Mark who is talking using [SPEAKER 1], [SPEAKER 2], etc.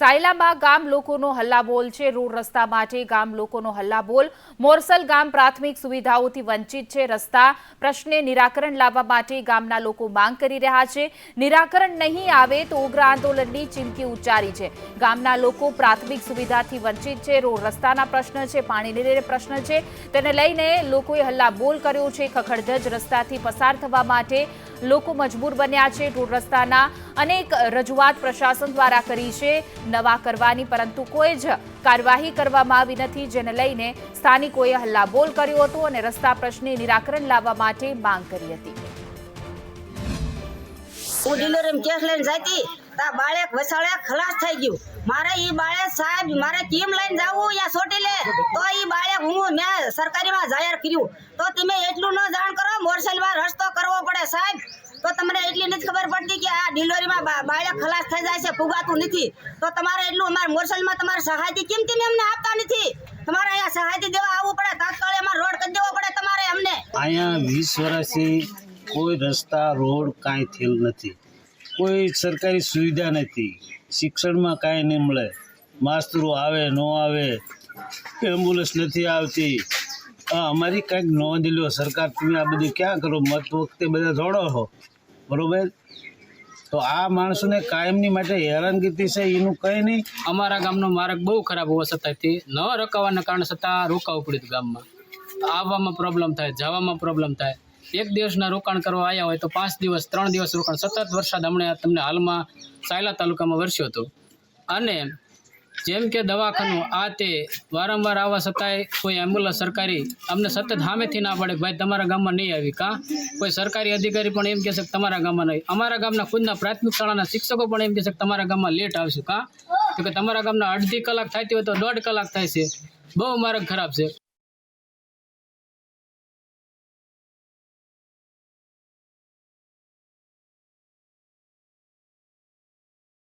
[SPEAKER 1] સાયલામાં ગામ લોકોનો હલ્લાબોલ છે. રોડ રસ્તા માટે ગામ લોકોનો હલ્લાબોલ. મોરસલ ગામ પ્રાથમિક સુવિધાઓથી વંચિત છે રસ્તા. પ્રશ્ને નિરાકરણ લાવવા માટે ગામના લોકો માંગ કરી રહ્યા છે. નિરાકરણ નહીં આવે તો ઉગ્ર આંદોલનની ચીમકી ઉચ્ચારી છે. ગામના લોકો પ્રાથમિક સુવિધાથી વંચિત છે. રોડ રસ્તાના પ્રશ્ન છે, પાણીને લઈને પ્રશ્ન છે. તેને લઈને લોકોએ હલ્લાબોલ કર્યો છે. ખખડધજ રસ્તાથી પસાર થવા માટે લોકો મજબૂર બન્યા છે રોડ રસ્તાના અનેક રજૂઆત પ્રશાસન દ્વારા કરી છે, નવા કરવાની, પરંતુ કોઈ જ કાર્યવાહી કરવામાં આવી નથી, જેને લઈને સ્થાનિકોએ હલ્લાબોલ કર્યો હતો અને રસ્તા પ્રશ્ને નિરાકરણ લાવવા માટે માંગ કરી હતી.
[SPEAKER 2] હું ડિલિવરી કેસ લઈને જતી, તા બાળક વસાડે ખલાસ થઈ ગયું. મારે ઈ બાળક સાહેબ, મારે કેમ લઈને જાવું યા સોટી લે? તો ઈ બાળક હું મેં સરકારીમાં જાહેર કર્યું. તો તમે એટલું ન જાણ કરો, મોરસલમાં રસ્તો કરવો પડે સાહેબ તો તમને એટલી નથી ખબર પડતી કે ડિલિવરીમાં બાળક ખલાસ થઈ જાય છે ફુગાતું નથી. તો તમારે એટલું અમારે મોરસલમાં તમારે સહાયથી કેમ અમને આપતા નથી? તમારે અહીંયા સહાયથી દેવા આવવું પડે તાત્કાલિક અમારે રોડ કરી દેવો પડે તમારે અમને
[SPEAKER 3] અહીંયા વીસ વર્ષથી કોઈ રસ્તા, રોડ કાંઈ થયેલ નથી. કોઈ સરકારી સુવિધા નથી. શિક્ષણમાં કાંઈ નહીં મળે. માસ્તરો આવે, ન આવે, એમ્બ્યુલન્સ નથી આવતી. અમારી કંઈક નોંધ લ્યો સરકાર, તમે આ બધું ક્યાં કરો? મત વખતે બધા જોડો છો બરોબર? તો આ માણસોને કાયમની માટે હેરાનગતિ છે, એનું કંઈ નહીં.
[SPEAKER 4] અમારા ગામનો માર્ગ બહુ ખરાબ હોવા છતાંયથી ન રોકાવાના કારણે છતાં રોકાવું પડ્યું ગામમાં. આવવામાં પ્રોબ્લેમ થાય, જવામાં પ્રોબ્લેમ થાય. એક દિવસના રોકાણ કરવા આવ્યા હોય તો પાંચ દિવસ, ત્રણ દિવસ રોકાણ. સતત વરસાદ હમણાં તમને હાલમાં સાયલા તાલુકામાં વરસ્યો હતો. અને જેમ કે દવાખાનું, આ તે વારંવાર આવવા છતાંય કોઈ એમ્બ્યુલન્સ સરકારી, અમને સતત સામેથી ના પડે ભાઈ તમારા ગામમાં નહીં આવી, કાં? કોઈ સરકારી અધિકારી પણ એમ કહેશે કે તમારા ગામમાં નહીં. અમારા ગામના ખુદના પ્રાથમિક શાળાના શિક્ષકો પણ એમ કહેશે કે તમારા ગામમાં લેટ આવશું, કાં? કે તમારા ગામના અડધી કલાક થતી હોય તો દોઢ કલાક થાય છે. બહુ માર્ગ ખરાબ છે.